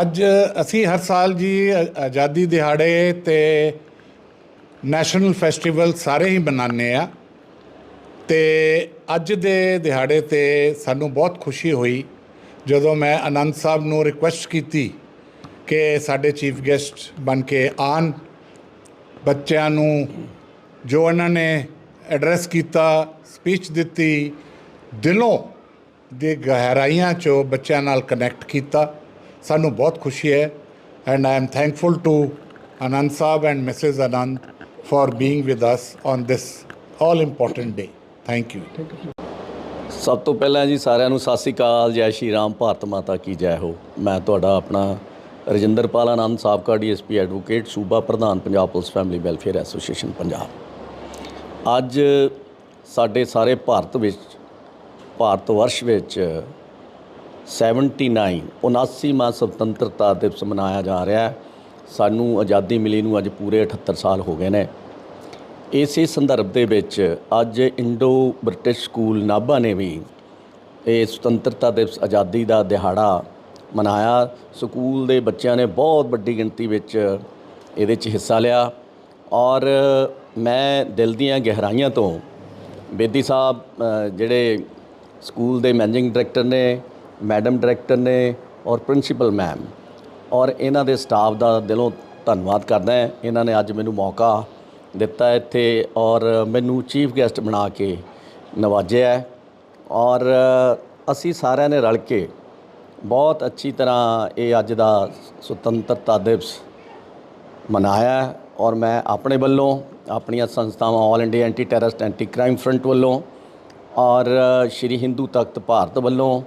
ਅੱਜ ਅਸੀਂ ਹਰ ਸਾਲ ਜੀ ਆਜ਼ਾਦੀ ਦਿਹਾੜੇ ਤੇ ਨੈਸ਼ਨਲ ਫੈਸਟੀਵਲ ਸਾਰੇ ਹੀ ਮਨਾਉਂਦੇ ਆ ਤੇ ਅੱਜ ਦੇ ਦਿਹਾੜੇ ਤੇ ਸਾਨੂੰ ਬਹੁਤ ਖੁਸ਼ੀ ਹੋਈ। ਜਦੋਂ ਮੈਂ ਆਨੰਦ ਸਾਹਿਬ ਨੂੰ ਰਿਕੁਐਸਟ ਕੀਤੀ ਕਿ ਸਾਡੇ ਚੀਫ ਗੈਸਟ ਬਣ ਕੇ ਆਣ ਬੱਚਿਆਂ ਨੂੰ ਜੋ ਇਹਨਾਂ ਨੇ ਐਡਰੈਸ ਕੀਤਾ ਸਪੀਚ ਦਿੱਤੀ, ਦਿਲੋਂ ਦੇ ਗਹਿਰਾਈਆਂ ਚੋਂ ਬੱਚਿਆਂ ਨਾਲ ਕਨੈਕਟ ਕੀਤਾ। ਸਾਨੂੰ ਬਹੁਤ ਖੁਸ਼ੀ ਹੈ and I am thankful to Anand Sahib and Mrs Anand for being with us on this all important day thank you ਸਭ ਤੋਂ ਪਹਿਲਾਂ ਜੀ ਸਾਰਿਆਂ ਨੂੰ ਸਤਿ ਸ੍ਰੀ ਅਕਾਲ ਜੈ ਸ਼੍ਰੀ ਰਾਮ ਭਾਰਤ ਮਾਤਾ ਕੀ ਜੈ ਹੋ। ਮੈਂ ਤੁਹਾਡਾ ਆਪਣਾ ਰਜਿੰਦਰਪਾਲ ਆਨੰਦ ਸਾਬਕਾ ਡੀਐਸਪੀ ਐਡਵੋਕੇਟ ਸੂਬਾ ਪ੍ਰਧਾਨ Punjab police family welfare association Punjab. ਅੱਜ ਸਾਡੇ ਸਾਰੇ ਭਾਰਤ ਵਿੱਚ ਭਾਰਤ ਵਰਸ਼ ਵਿੱਚ 79 79ਵਾਂ ਸੁਤੰਤਰਤਾ ਦਿਵਸ ਮਨਾਇਆ ਜਾ ਰਿਹਾ ਹੈ। ਸਾਨੂੰ ਆਜ਼ਾਦੀ ਮਿਲੀ ਨੂੰ ਅੱਜ ਪੂਰੇ 78 ਸਾਲ ਹੋ ਗਏ ਨੇ। ਇਸੇ ਸੰਦਰਭ ਦੇ ਵਿੱਚ ਅੱਜ ਇੰਡੋ ਬ੍ਰਿਟਿਸ਼ ਸਕੂਲ ਨਾਭਾ ਨੇ ਵੀ ਇਹ ਸੁਤੰਤਰਤਾ ਦਿਵਸ ਆਜ਼ਾਦੀ ਦਾ ਦਿਹਾੜਾ ਮਨਾਇਆ। ਸਕੂਲ ਦੇ ਬੱਚਿਆਂ ਨੇ ਬਹੁਤ ਵੱਡੀ ਗਿਣਤੀ ਵਿੱਚ ਇਹਦੇ 'ਚ ਹਿੱਸਾ ਲਿਆ। ਔਰ ਮੈਂ ਦਿਲ ਦੀਆਂ ਗਹਿਰਾਈਆਂ ਤੋਂ ਬੇਦੀ ਸਾਹਿਬ ਜਿਹੜੇ ਸਕੂਲ ਦੇ ਮੈਨੇਜਿੰਗ ਡਾਇਰੈਕਟਰ ਨੇ, ਮੈਡਮ ਡਾਇਰੈਕਟਰ ਨੇ ਔਰ ਪ੍ਰਿੰਸੀਪਲ ਮੈਮ। ਔਰ ਇਹਨਾਂ ਦੇ ਸਟਾਫ ਦਾ ਦਿਲੋਂ ਧੰਨਵਾਦ ਕਰਦਾ ਹਾਂ। ਇਹਨਾਂ ਨੇ ਅੱਜ ਮੈਨੂੰ ਮੌਕਾ ਦਿੱਤਾ ਇੱਥੇ ਔਰ ਮੈਨੂੰ ਚੀਫ ਗੈਸਟ ਬਣਾ ਕੇ ਨਵਾਜਿਆ ਔਰ ਅਸੀਂ ਸਾਰਿਆਂ ਨੇ ਰਲ ਕੇ ਬਹੁਤ ਅੱਛੀ ਤਰ੍ਹਾਂ ਇਹ ਅੱਜ ਦਾ ਸੁਤੰਤਰਤਾ ਦਿਵਸ ਮਨਾਇਆ ਔਰ ਮੈਂ ਆਪਣੇ ਵੱਲੋਂ, ਆਪਣੀਆਂ ਸੰਸਥਾਵਾਂ all India anti terrorist anti crime front ਵੱਲੋਂ ਔਰ ਸ਼੍ਰੀ ਹਿੰਦੂ ਤਖਤ ਭਾਰਤ ਵੱਲੋਂ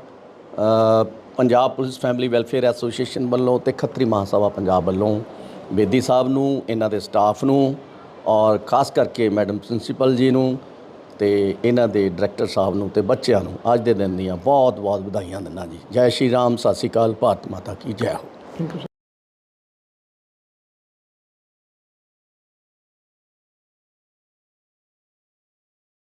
Punjab police family welfare association ਵੱਲੋਂ ਤੇ ਖੱਤਰੀ ਮਹਾਸਭਾ ਪੰਜਾਬ ਵੱਲੋਂ ਬੇਦੀ ਸਾਹਿਬ ਨੂੰ, ਇਹਨਾਂ ਦੇ ਸਟਾਫ ਨੂੰ ਔਰ ਖਾਸ ਕਰਕੇ ਮੈਡਮ ਪ੍ਰਿੰਸੀਪਲ ਜੀ ਨੂੰ ਤੇ ਇਹਨਾਂ ਦੇ ਡਾਇਰੈਕਟਰ ਸਾਹਿਬ ਨੂੰ ਤੇ ਬੱਚਿਆਂ ਨੂੰ, ਅੱਜ ਦੇ ਦਿਨ ਦੀਆਂ ਬਹੁਤ ਬਹੁਤ ਵਧਾਈਆਂ ਦਿੰਦਾ ਜੀ। ਜੈ ਸ਼੍ਰੀ ਰਾਮ, ਸਤਿ ਸ਼੍ਰੀ ਅਕਾਲ, ਭਾਰਤ ਮਾਤਾ ਕੀ ਜੈ ਹੋ।